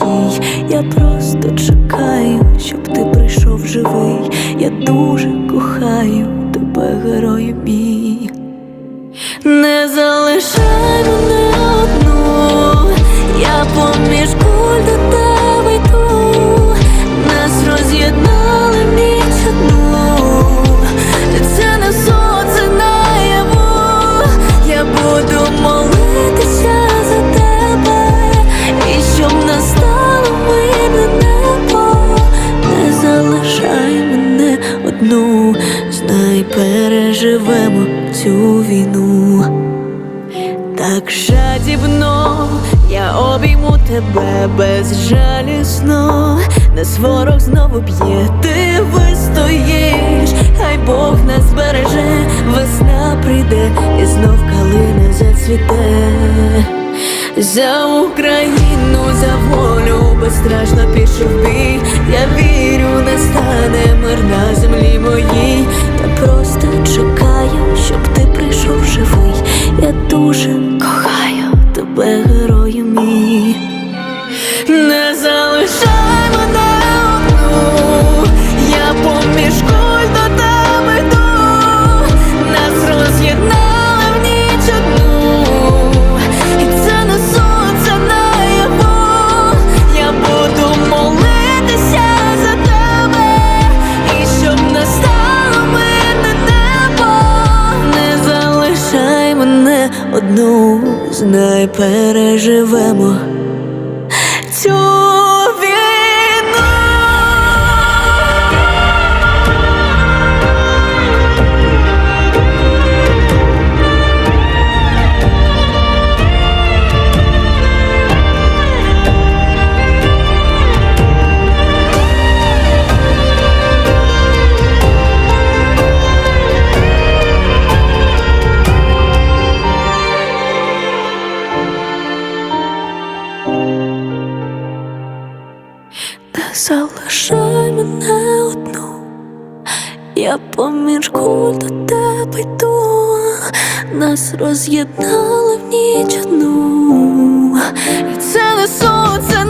моїй. Я просто чекаю, щоб ти прийшов живий. Я дуже кохаю тебе, герою мій. Не залишай мене цю війну. Так жадібно я обійму тебе безжалісно, нас ворог знову б'є, ти вистоїш, хай Бог нас збереже, весна прийде і знов калина зацвіте. За Україну, за волю безстрашно пішов бій. Я вірю, настане дуже кохаю тебе, герою мій. Не залишай знай, переживемо. Цю залишай мене одну, я поміж куль до тебе йду, нас роз'єднали в ніч одну, і це не сон, це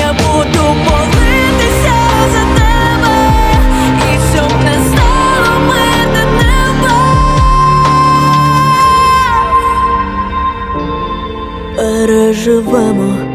я буду молитися за тебе, і щоб не стало мене неба. Переживемо